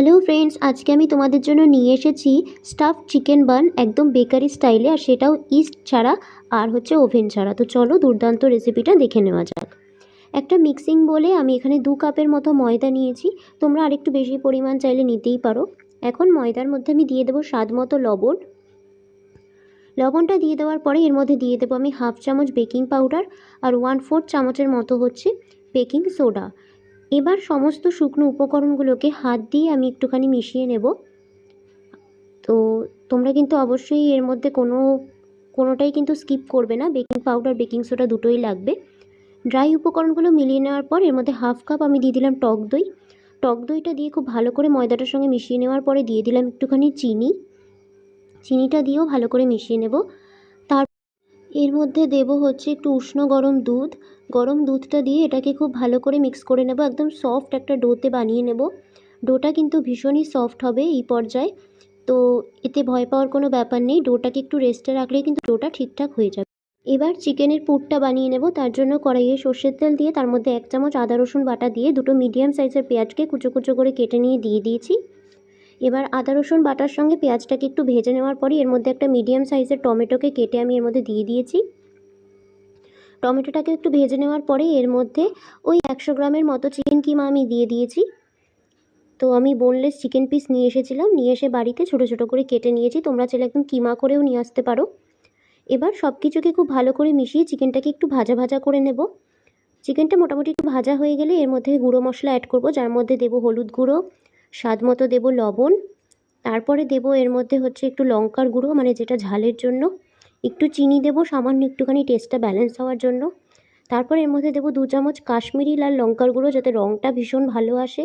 Hello friends আজকে আমি তোমাদের জন্য নিয়ে এসেছি স্টাফ চিকেন বান একদম বেকারি স্টাইলে আর সেটাও ইস্ট ছাড়া, আর হচ্ছে ওভেন ছাড়া। তো চলো দুর্দান্ত রেসিপিটা দেখে নেওয়া যাক। একটা মিক্সিং বলে আমি এখানে দু কাপের মতো ময়দা নিয়েছি। তোমরা আরেকটু বেশি পরিমাণ চাইলে নিতেই পারো। এখন ময়দার মধ্যে আমি দিয়ে দেবো স্বাদ মতো লবণ। লবণটা দিয়ে দেওয়ার পরে এর মধ্যে দিয়ে দেবো আমি হাফ চামচ বেকিং পাউডার আর ওয়ান ফোর্থ চামচের মতো হচ্ছে বেকিং সোডা এবার সমস্ত শুকনো উপকরণগুলোকে হাত দিয়ে আমি একটুখানি মিশিয়ে নেব। তো তোমরা কিন্তু অবশ্যই এর মধ্যে কোনো, কোনোটাই কিন্তু স্কিপ করবে না। বেকিং পাউডার, বেকিং সোডা দুটোই লাগবে। ড্রাই উপকরণগুলো মিলিয়ে নেওয়ার পর এর মধ্যে হাফ কাপ আমি দিয়ে দিলাম টক দই। টক দইটা দিয়ে খুব ভালো করে ময়দাটার সঙ্গে মিশিয়ে নেওয়ার পরে দিয়ে দিলাম একটুখানি চিনি। চিনিটা দিয়েও ভালো করে মিশিয়ে নেব। এর মধ্যে দেব হচ্ছে একটু উষ্ণ গরম দুধ। গরম দুধটা দিয়ে এটাকে খুব ভালো করে মিক্স করে নেব। একদম সফট একটা ডোতে বানিয়ে নেব। ডোটা কিন্তু ভীষণই সফট হবে এই পর্যায়ে। তো এতে ভয় পাওয়ার কোনো ব্যাপার নেই। ডোটাকে একটু রেস্টে রাখলেই কিন্তু ডোটা ঠিকঠাক হয়ে যাবে। এবার চিকেনের পুরটা বানিয়ে নেব। তার জন্য কড়াইয়ে সর্ষের তেল দিয়ে তার মধ্যে এক চামচ আদা রসুন বাটা দিয়ে দুটো মিডিয়াম সাইজের পেঁয়াজকে কুচো কুচো করে কেটে নিয়ে দিয়ে দিয়েছি। এবার আদা, রসুন, বাটার সঙ্গে পেঁয়াজটাকে একটু ভেজে নেওয়ার পরই এর মধ্যে একটা মিডিয়াম সাইজের টমেটোকে কেটে আমি এর মধ্যে দিয়ে দিয়েছি। টমেটোটাকে একটু ভেজে নেওয়ার পরে এর মধ্যে ওই একশো গ্রামের মতো চিকেন কিমা আমি দিয়ে দিয়েছি। তো আমি বোনলেস চিকেন পিস নিয়ে এসেছিলাম, নিয়ে এসে বাড়িতে ছোটো ছোটো করে কেটে নিয়েছি। তোমরা চাইলে একদম কিমা করেও নিয়ে আসতে পারো। এবার সব কিছুকে খুব ভালো করে মিশিয়ে চিকেনটাকে একটু ভাজা ভাজা করে নেব। চিকেনটা মোটামুটি একটু ভাজা হয়ে গেলে এর মধ্যে গুঁড়ো মশলা অ্যাড করব, যার মধ্যে দেবো হলুদ গুঁড়ো স্বাদ মতো দেবো লবণ, তারপরে দেবো এর মধ্যে হচ্ছে একটু লঙ্কার গুঁড়ো মানে যেটা ঝালের জন্য। একটু চিনি দেবো, সামান্য একটুখানি টেস্টটা ব্যালেন্স হওয়ার জন্য। তারপর এর মধ্যে দেবো দু চামচ কাশ্মীরি লাল লঙ্কার গুঁড়ো, যাতে রঙটা ভীষণ ভালো আসে।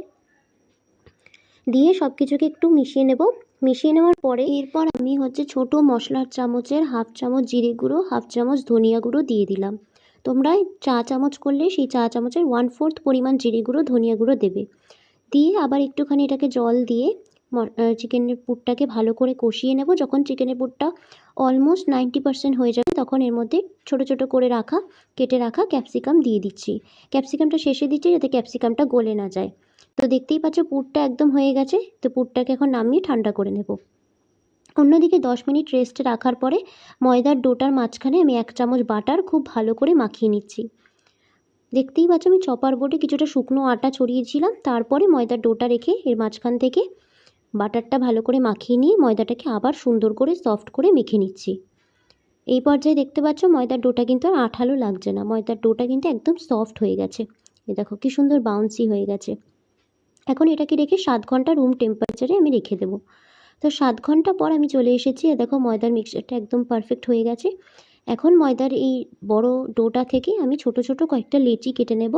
দিয়ে সব কিছুকে একটু মিশিয়ে নেব। মিশিয়ে নেওয়ার পরে এরপর আমি হচ্ছে ছোট মশলার চামচের হাফ চামচ জিরে গুঁড়ো, হাফ চামচ ধনিয়া গুঁড়ো দিয়ে দিলাম। তোমরা চা চামচ করলে সেই চা চামচের ওয়ান ফোর্থ পরিমাণ জিরে গুঁড়ো, ধনিয়া গুঁড়ো দেবে। দিয়ে আবার একটুখানি এটাকে জল দিয়ে চিকেনের পুরটাকে ভালো করে কষিয়ে নেব। যখন চিকেনের পুরটা অলমোস্ট নাইনটি পার্সেন্ট হয়ে যাবে, তখন এর মধ্যে ছোট ছোট করে রাখা, কেটে রাখা ক্যাপসিকাম দিয়ে দিচ্ছি। ক্যাপসিকামটা শেষে দিচ্ছি যাতে ক্যাপসিকামটা গলে না যায়। তো দেখতেই পাচ্ছ পুরটা একদম হয়ে গেছে। তো পুরটাকে এখন নামিয়ে ঠান্ডা করে নেব। অন্যদিকে দশ মিনিট রেস্টে রাখার পরে ময়দার ডোটার মাঝখানে আমি এক চামচ বাটার খুব ভালো করে মাখিয়ে নিচ্ছি। দেখতেই পাচ্ছ আমি চপার বোর্ডে কিছুটা শুকনো আটা ছড়িয়েছিলাম। তারপরে ময়দার ডোটা রেখে এর মাঝখান থেকে বাটারটা ভালো করে মাখিয়ে নিয়ে ময়দাটাকে আবার সুন্দর করে সফট করে মেখে নিচ্ছি। এই পর্যায়ে দেখতে পাচ্ছ ময়দার ডোটা কিন্তু আর আঠালো লাগছে না। ময়দার ডোটা কিন্তু একদম সফট হয়ে গেছে। এ দেখো কী সুন্দর বাউন্সি হয়ে গেছে। এখন এটাকে রেখে সাত ঘণ্টা রুম টেম্পারেচারে আমি রেখে দেবো। তো সাত ঘণ্টা পর আমি চলে এসেছি। দেখো ময়দার মিক্সচারটা একদম পারফেক্ট হয়ে গেছে। এখন ময়দার এই বড় ডোটা থেকে আমি ছোট ছোট কয়েকটা লেচি কেটে নেব।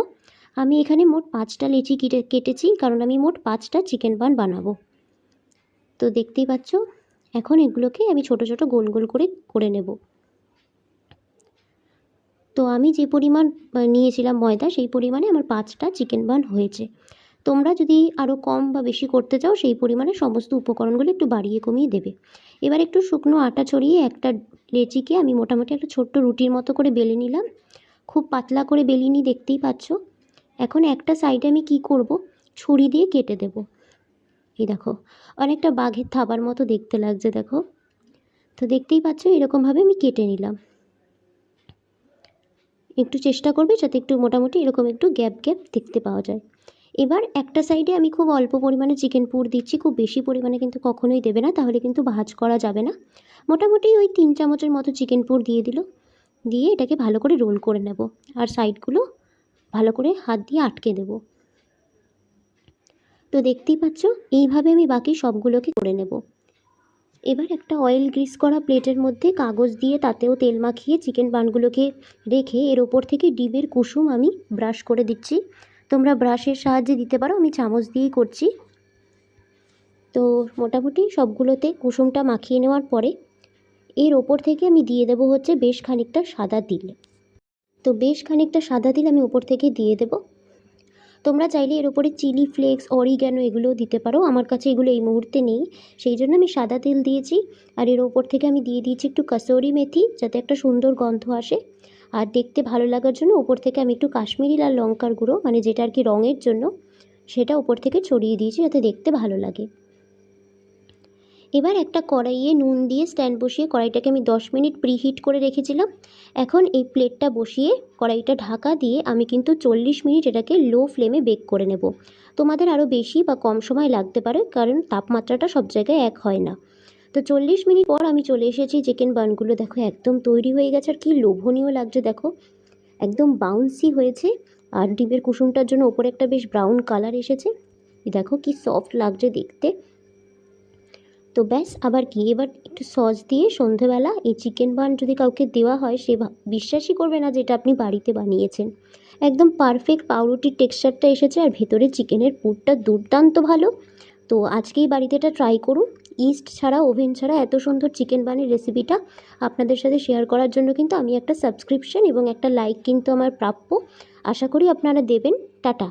আমি এখানে মোট পাঁচটা লেচি কেটে, কেটেছি, কারণ আমি মোট পাঁচটা চিকেন বান বানাবো। তো দেখতেই পাচ্ছ, এখন এগুলোকে আমি ছোট ছোট গোল গোল করে করে নেব। তো আমি যে পরিমাণ নিয়েছিলাম ময়দা, সেই পরিমাণে আমার পাঁচটা চিকেন বান হয়েছে। তোমরা যদি আরও কম বা বেশি করতে চাও, সেই পরিমাণে সমস্ত উপকরণগুলো একটু বাড়িয়ে কমিয়ে দেবে। এবার একটু শুকনো আটা ছড়িয়ে একটা লেচিকে আমি মোটামুটি একটা ছোট্ট রুটির মতো করে বেলে নিলাম। খুব পাতলা করে বেলিনি দেখতেই পাচ্ছ। এখন একটা সাইডে আমি কি করব? ছুরি দিয়ে কেটে দেব। এই দেখো, অনেকটা বাঘের থাবার মতো দেখতে লাগছে, দেখো। তো দেখতেই পাচ্ছ, এরকমভাবে আমি কেটে নিলাম। একটু চেষ্টা করবে যাতে একটু মোটামুটি এরকম একটু গ্যাপ গ্যাপ দেখতে পাওয়া যায়। এবার একটা সাইডে আমি খুব অল্প পরিমাণে চিকেন পুর দিচ্ছি, খুব বেশি পরিমাণে কিন্তু কখনোই দেবে না, তাহলে কিন্তু ভাজ করা যাবে না। মোটামুটি ওই তিন চামচের মতো চিকেন পুর দিয়ে দিল, দিয়ে এটাকে ভালো করে রোল করে নেব। আর সাইডগুলো ভালো করে হাত দিয়ে আটকে দেব। তো দেখতেই পাচ্ছ, এইভাবে আমি বাকি সবগুলোকে করে নেব। এবার একটা অয়েল গ্রিস করা প্লেটের মধ্যে কাগজ দিয়ে তাতেও তেল মাখিয়ে চিকেন বানগুলোকে রেখে এর ওপর থেকে ডিমের কুসুম আমি ব্রাশ করে দিচ্ছি। তোমরা ব্রাশের সাহায্যে দিতে পারো, আমি চামচ দিয়েই করছি। তো মোটামুটি সবগুলোতে কুসুমটা মাখিয়ে নেওয়ার পরে এর ওপর থেকে আমি দিয়ে দেবো হচ্ছে বেশ খানিকটা সাদা তিল। তো বেশ খানিকটা সাদা তিল আমি ওপর থেকে দিয়ে দেব। তোমরা চাইলে এর ওপরে চিলি ফ্লেক্স, অরিগ্যানো এগুলোও দিতে পারো, আমার কাছে এগুলো এই মুহূর্তে নেই। সেই জন্য আমি সাদা তিল দিয়েছি, আর এর ওপর থেকে আমি দিয়ে দিয়েছি একটু কাসৌরি মেথি, যাতে একটা সুন্দর গন্ধ আসে। আর দেখতে ভালো লাগার জন্য ওপর থেকে আমি একটু কাশ্মীরি লাল লঙ্কার গুঁড়ো মানে যেটা আর কি রঙের জন্য, সেটা ওপর থেকে ছড়িয়ে দিয়েছি যাতে দেখতে ভালো লাগে। এবার একটা কড়াইয়ে নুন দিয়ে স্ট্যান্ড বসিয়ে কড়াইটাকে আমি দশ মিনিট প্রিহিট করে রেখেছিলাম। এখন এই প্লেটটা বসিয়ে কড়াইটা ঢাকা দিয়ে আমি কিন্তু চল্লিশ মিনিট এটাকে লো ফ্লেমে বেক করে নেব। তোমাদের আরও বেশি বা কম সময় লাগতে পারে, কারণ তাপমাত্রাটা সব জায়গায় এক হয় না। তো চল্লিশ মিনিট পর আমি চলে এসেছি চিকেন বানগুলো। দেখো, একদম তৈরি হয়ে গেছে আর কি লোভনীয় লাগছে, দেখো। একদম বাউন্সি হয়েছে আর ডিমের কুসুমটার জন্য ওপরে একটা বেশ ব্রাউন কালার এসেছে। দেখো, কি সফট লাগছে দেখতে। তো ব্যাস, আবার কি? এবার একটু সস দিয়ে সন্ধেবেলা এই চিকেন বান যদি কাউকে দেওয়া হয়, সে বিশ্বাসই করবে না যেটা আপনি বাড়িতে বানিয়েছেন। একদম পারফেক্ট পাউরুটির টেক্সচারটা এসেছে আর ভেতরে চিকেনের পুরটা দুর্দান্ত ভালো। তো আজকেই বাড়িতে এটা ট্রাই করুন। ইস্ট ছাড়া, ওভেন ছাড়া এত সুন্দর চিকেন বানের রেসিপিটা আপনাদের সাথে শেয়ার করার জন্য কিন্তু আমি একটা সাবস্ক্রিপশন এবং একটা লাইক কিন্তু আমার প্রাপ্য। আশা করি আপনারা দেবেন। টাটা।